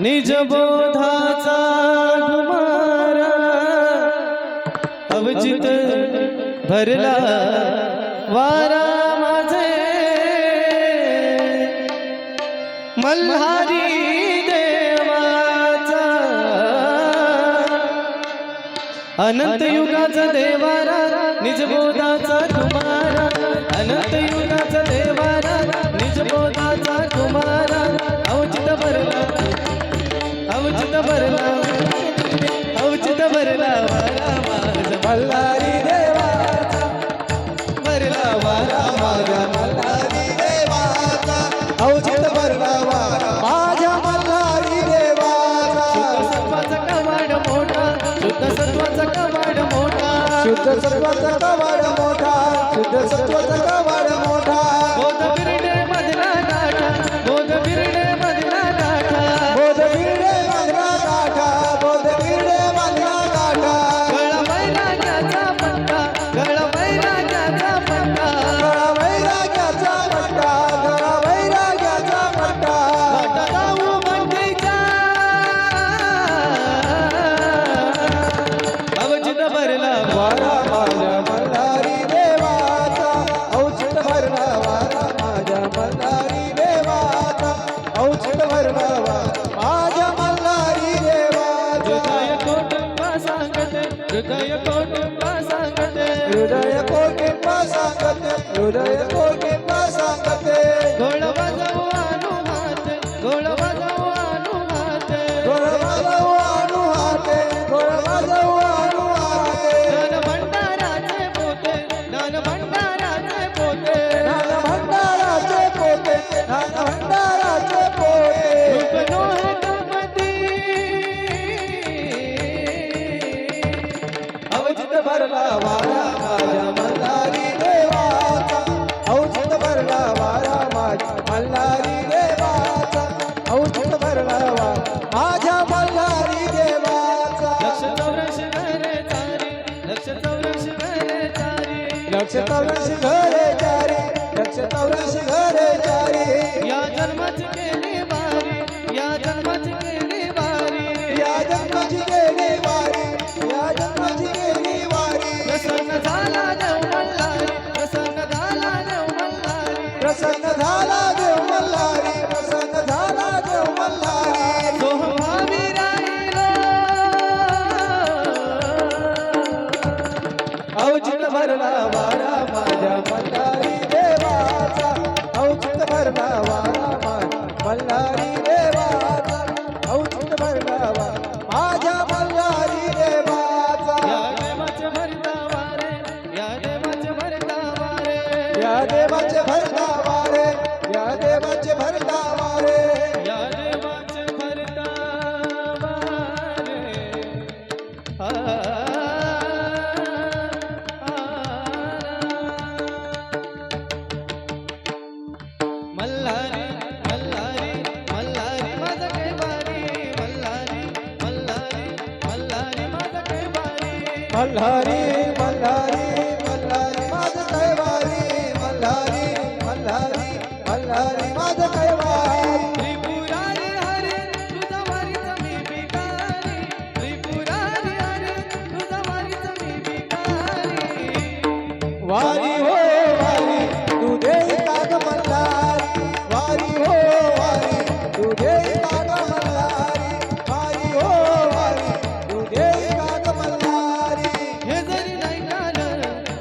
निज बोधाचा कुमारा अवचित भरला वारा माझे. मल्हारी देवाचा. अनंत युगाचा देवारा निज बोधाचा कुमारा अनंत युगाचा देवारा निज बोधाचा कुमारा अवचित भरला अवचित भरला अवचित भरला वारा माझ मल्हारी देवाचा भरला वारा माझा मल्हारी देवाचा औचित भरला वारा माझ्या मल्हारी देवाचा सत्वाचा कवाड मोठा शुद्ध सत्वाचा कवाड मोठा. शुद्ध सत्वाचा कवाड मोठा. शुद्ध सत्वाचा कवाड भरला वारा माझ्या मल्हारी देवाचा अवचित भरला वारा माझ्या मल्हारी देवाचा अवचित भरला वारा माझ्या मल्हारी देवाचा लक्ष चौरश घरे लक्ष चौरश घरे लक्ष तवरशी घरे या देवाचे भरता वारे या देवाचे भरता वारे या देवाचे भरता मल्हारी मल्हारी मल्हारी काही बारी मल्हारी मल्हारी मल्हारी काही बारी मल्हारी वारी हो वारी तू देई काग मल्हारी. वारी हो वारी तू देई काग मल्हारी. वारी हो वारी तू देई काग मल्हारी. हे जरी नाही काल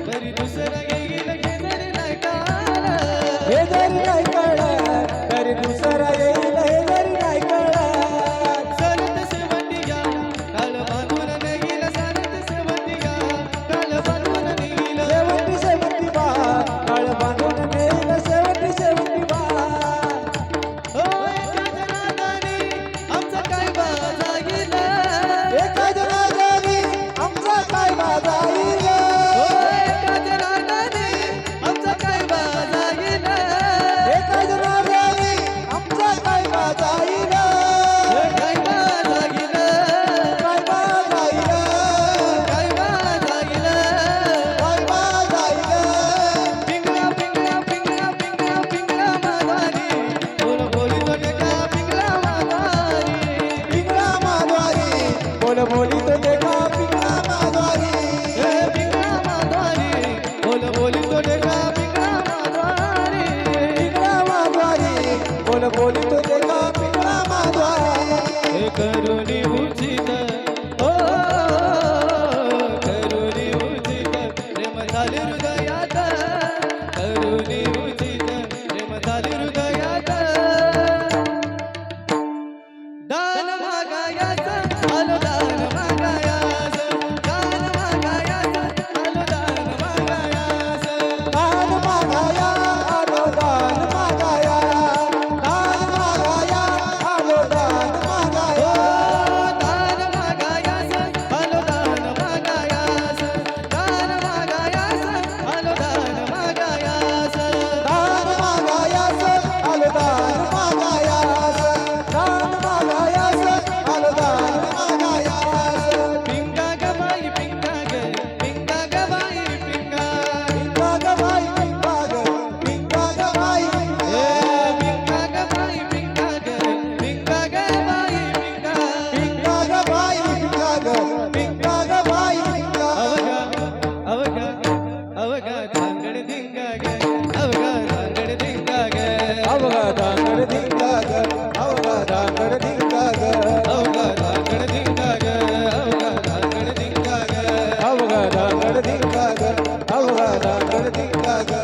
तरी दुसरं येईल हे जरी नाही काल. हे जरी नाही कळत बोली तुझे का पिता माझा? हे करुणी கருதி காக அழுவாதா கருதி காக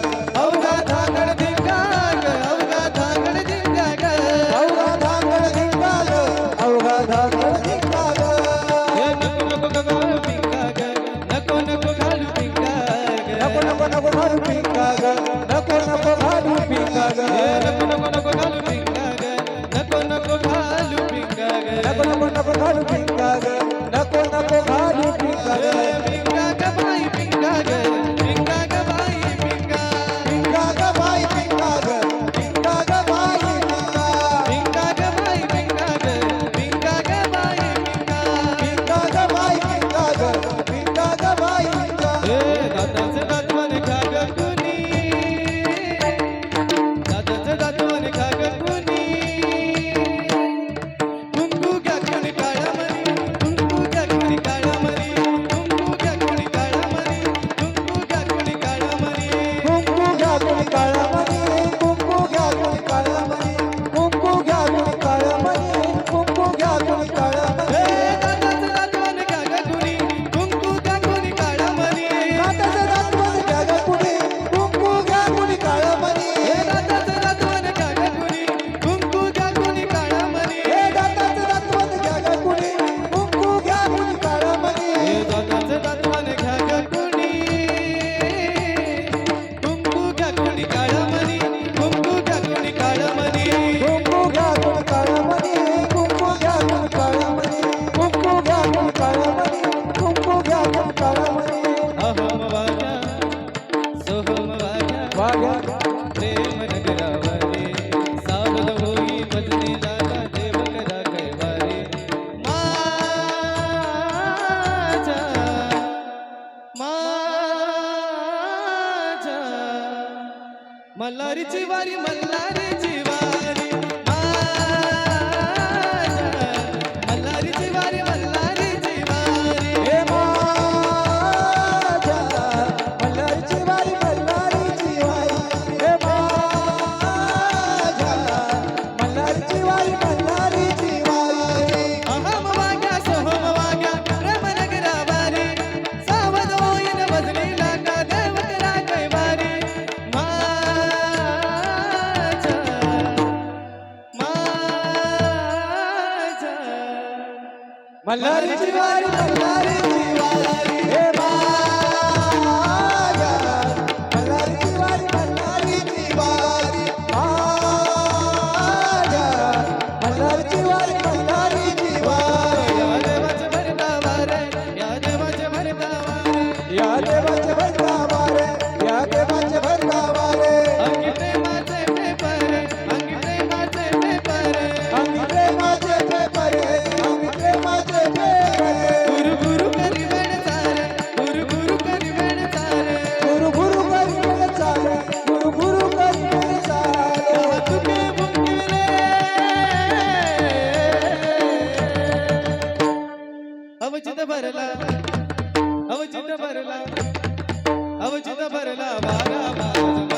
আল্লাহ भरला अवचित भरला बारा बारा